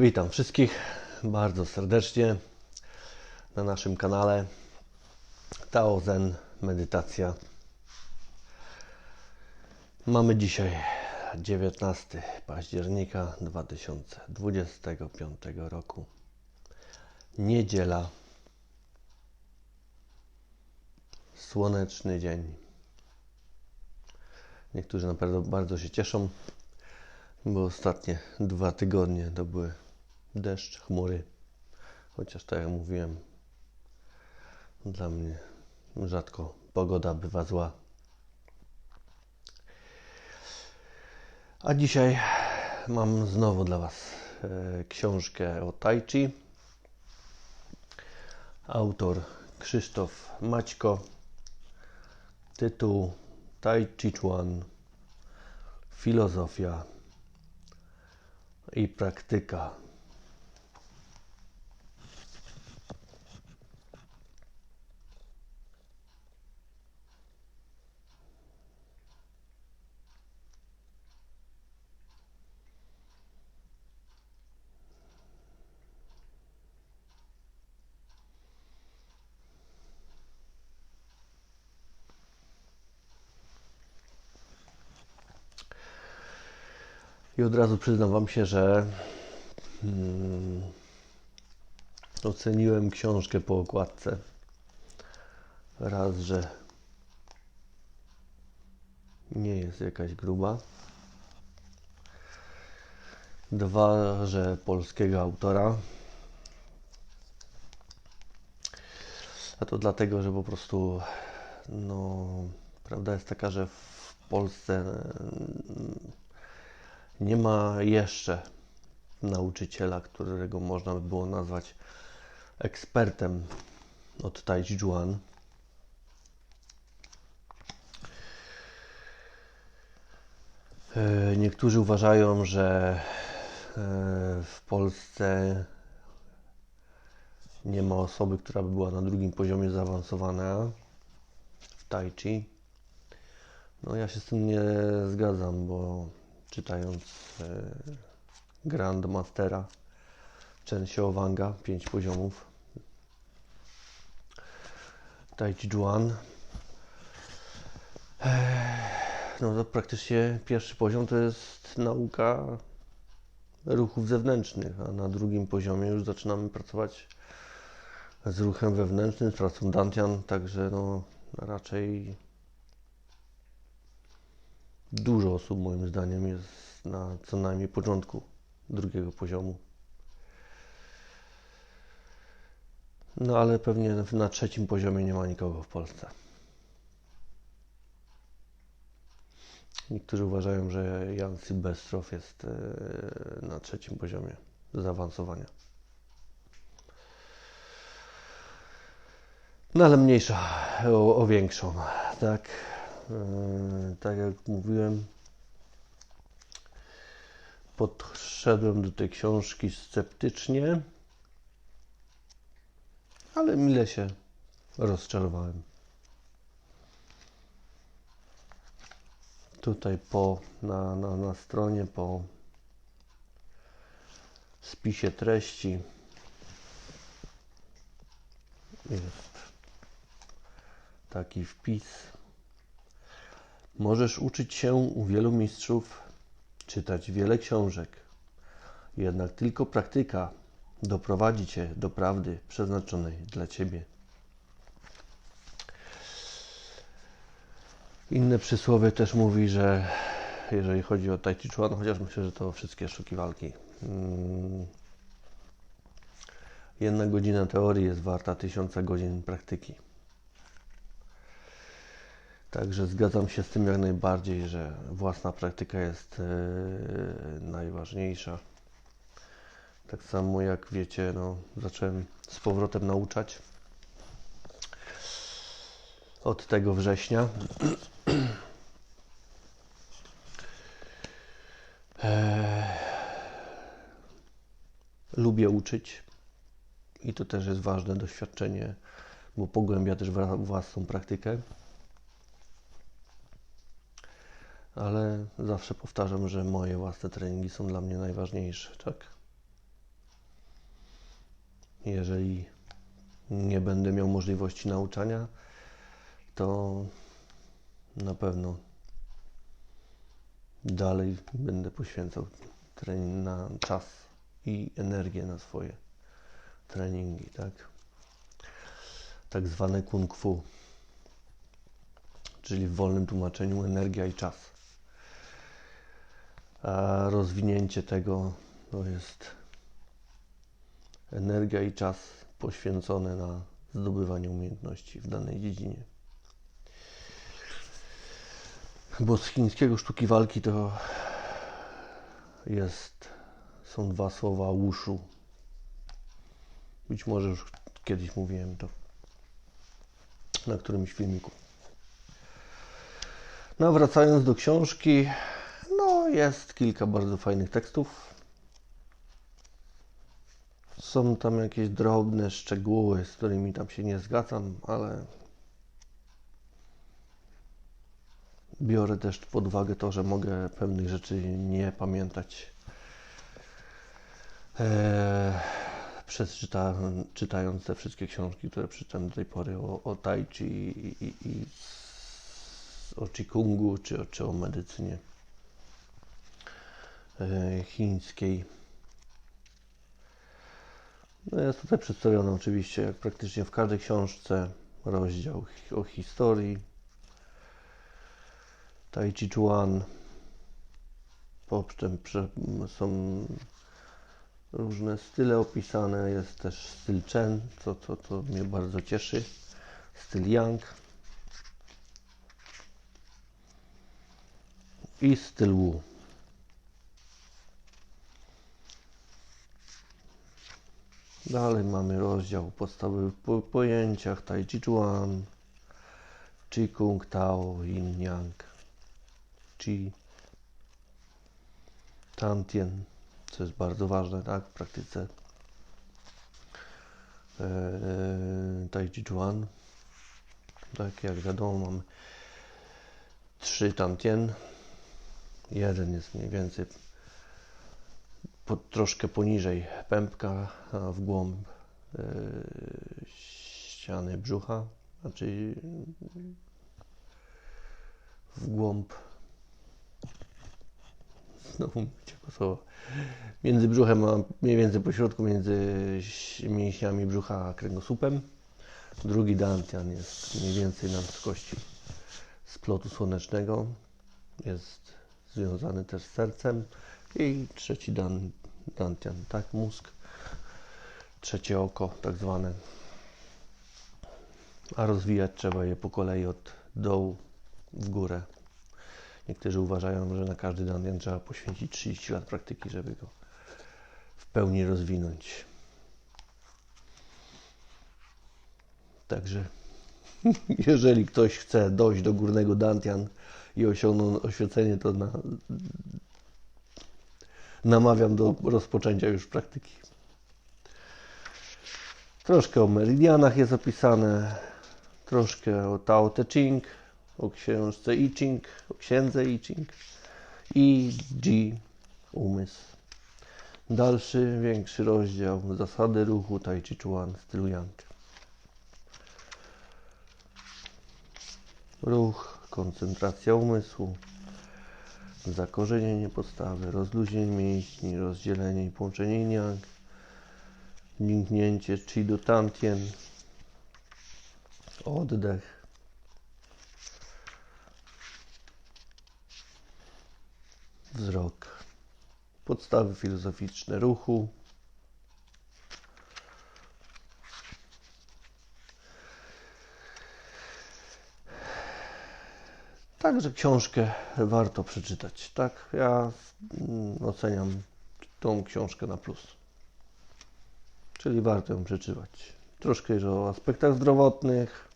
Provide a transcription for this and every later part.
Witam wszystkich bardzo serdecznie na naszym kanale Tao Zen Medytacja. Mamy dzisiaj 19 października 2025 roku. Niedziela. Słoneczny dzień. Niektórzy naprawdę bardzo się cieszą, bo ostatnie dwa tygodnie to były deszcz, chmury. Chociaż tak jak mówiłem, dla mnie rzadko pogoda bywa zła. A dzisiaj mam znowu dla Was e, książkę o Tai Chi. Autor Krzysztof Maćko. Tytuł Tai Chi Chuan. Filozofia i praktyka. I od razu przyznam Wam się, że hmm, oceniłem książkę po okładce. Raz, że nie jest jakaś gruba. Dwa, że polskiego autora. A to dlatego, że po prostu no, prawda jest taka, że w Polsce nie ma jeszcze nauczyciela, którego można by było nazwać ekspertem od Tai Chi Chuan. E, niektórzy uważają, że e, w Polsce nie ma osoby, która by była na drugim poziomie zaawansowana w Tai Chi. No ja się z tym nie zgadzam, bo czytając e, Grandmastera Chen Xiaowanga, 5 poziomów Tai Chi Chuan. No to praktycznie pierwszy poziom to jest nauka ruchów zewnętrznych, a na drugim poziomie już zaczynamy pracować z ruchem wewnętrznym, z pracą Dantian, także no raczej dużo osób moim zdaniem jest na co najmniej początku drugiego poziomu. No ale pewnie na trzecim poziomie nie ma nikogo w Polsce. Niektórzy uważają, że Jan Sylwestrow jest e, na trzecim poziomie zaawansowania. No ale mniejsza o, o większą, tak? Yy, tak jak mówiłem, podszedłem do tej książki sceptycznie, ale mile się rozczarowałem. Tutaj po, na, na, na stronie po spisie treści jest taki wpis Możesz uczyć się u wielu mistrzów, czytać wiele książek, jednak tylko praktyka doprowadzi Cię do prawdy przeznaczonej dla Ciebie. Inne przysłowie też mówi, że jeżeli chodzi o Tai Chi Chuan, chociaż myślę, że to wszystkie sztuki walki, mm, jedna godzina teorii jest warta tysiąca godzin praktyki. Także zgadzam się z tym jak najbardziej, że własna praktyka jest e, najważniejsza. Tak samo jak wiecie, no, zacząłem z powrotem nauczać od tego września. E, lubię uczyć i to też jest ważne doświadczenie, bo pogłębia też własną praktykę. Ale zawsze powtarzam, że moje własne treningi są dla mnie najważniejsze, tak? jeżeli nie będę miał możliwości nauczania, to na pewno dalej będę poświęcał trening na czas i energię na swoje treningi, tak? Tak zwane kung fu, czyli w wolnym tłumaczeniu energia i czas. A rozwinięcie tego to jest energia i czas poświęcone na zdobywanie umiejętności w danej dziedzinie. Bo z chińskiego sztuki walki to jest, są dwa słowa wushu. Być może już kiedyś mówiłem to na którymś filmiku. No, wracając do książki, no jest kilka bardzo fajnych tekstów. Są tam jakieś drobne szczegóły, z którymi tam się nie zgadzam, ale biorę też pod uwagę to, że mogę pewnych rzeczy nie pamiętać. Eee, przez czyta, czytając te wszystkie książki, które przeczytałem do tej pory o, o Tai Chi i, i, i o Qigonggu, czy, czy o medycynie chińskiej. No jest tutaj przedstawiony oczywiście, jak praktycznie w każdej książce, rozdział o historii, Tai Chi Chuan. Potem są różne style opisane. Jest też styl Chen, co, co, co mnie bardzo cieszy. Styl Yang. I styl Wu. Dalej mamy rozdział o podstawowych po pojęciach Tai Chi Chuan, Qi Kung Tao, Yin Yang, Qi, Tantien, co jest bardzo ważne tak, w praktyce eee, Tai Chi Chuan. Tak jak wiadomo mamy trzy Tantien. Jeden jest mniej więcej pod, troszkę poniżej pępka, w głąb e, ściany brzucha, znaczy w głąb znowu słowo. Między brzuchem, a mniej więcej po środku, między mięśniami brzucha a kręgosłupem. Drugi dantian jest mniej więcej na wysokości splotu słonecznego. Jest związany też z sercem. I trzeci dan, dantian, tak, mózg. Trzecie oko, tak zwane. A rozwijać trzeba je po kolei od dołu w górę. Niektórzy uważają, że na każdy dantian trzeba poświęcić 30 lat praktyki, żeby go w pełni rozwinąć. Także jeżeli ktoś chce dojść do górnego dantian i osiągnąć oświecenie, to na, namawiam do rozpoczęcia już praktyki. Troszkę o meridianach jest opisane, troszkę o Tao Te Ching, o książce I Ching, o księdze I Ching i G umysł. Dalszy, większy rozdział zasady ruchu Tai Chi Chuan stylu Yang. Ruch, koncentracja umysłu, zakorzenienie podstawy, rozluźnienie mięśni, rozdzielenie i połączenie yang, wniknięcie chi do tantien, oddech, wzrok, podstawy filozoficzne ruchu, Także książkę warto przeczytać. Tak, ja mm, oceniam tą książkę na plus. Czyli warto ją przeczytać. Troszkę o aspektach zdrowotnych.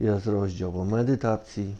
Jest rozdział o medytacji.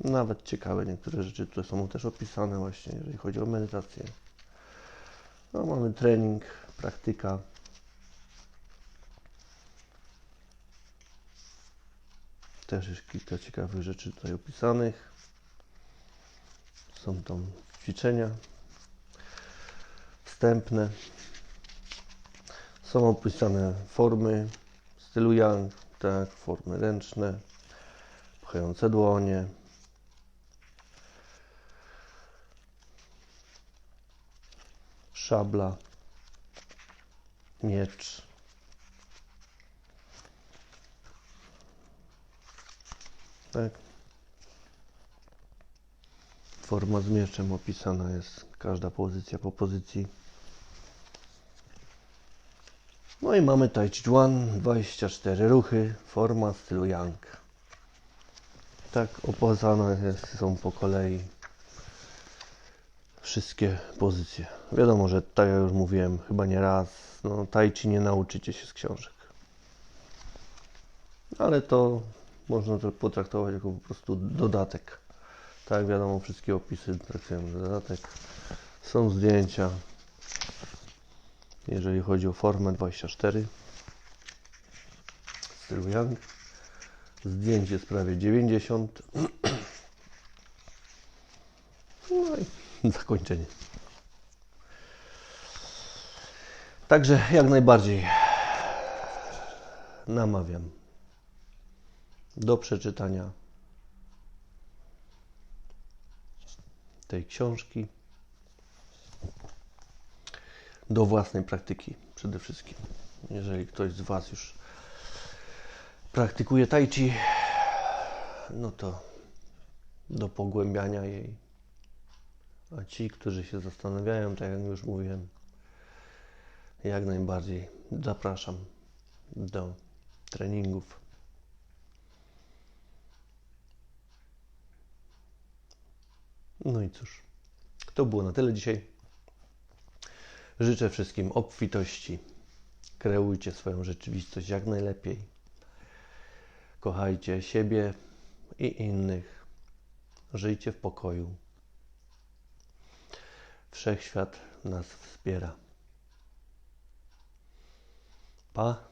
Nawet ciekawe niektóre rzeczy, które są też opisane właśnie, jeżeli chodzi o medytację. No, mamy trening, praktyka. Też jest kilka ciekawych rzeczy tutaj opisanych. Są tam ćwiczenia wstępne. Są opisane formy stylu yang, tak, formy ręczne, pchające dłonie. Szabla, miecz. Tak. Forma z mieczem opisana jest, każda pozycja po pozycji. No i mamy Tai Chi Chuan, 24 ruchy, forma stylu Yang. Tak opisane jest, są po kolei wszystkie pozycje. Wiadomo, że tak jak już mówiłem chyba nie raz, no Tai Chi nie nauczycie się z książek. Ale to można to potraktować jako po prostu dodatek. Tak, wiadomo, wszystkie opisy traktujemy dodatek. Są zdjęcia, jeżeli chodzi o formę 24 w stylu Young. Zdjęć jest prawie 90. No i zakończenie. Także jak najbardziej namawiam do przeczytania tej książki, do własnej praktyki przede wszystkim. Jeżeli ktoś z Was już praktykuje tai chi, no to do pogłębiania jej. A ci, którzy się zastanawiają, tak jak już mówiłem, jak najbardziej zapraszam do treningów. No i cóż, to było na tyle dzisiaj. Życzę wszystkim obfitości. Kreujcie swoją rzeczywistość jak najlepiej. Kochajcie siebie i innych. Żyjcie w pokoju. Wszechświat nas wspiera. Pa.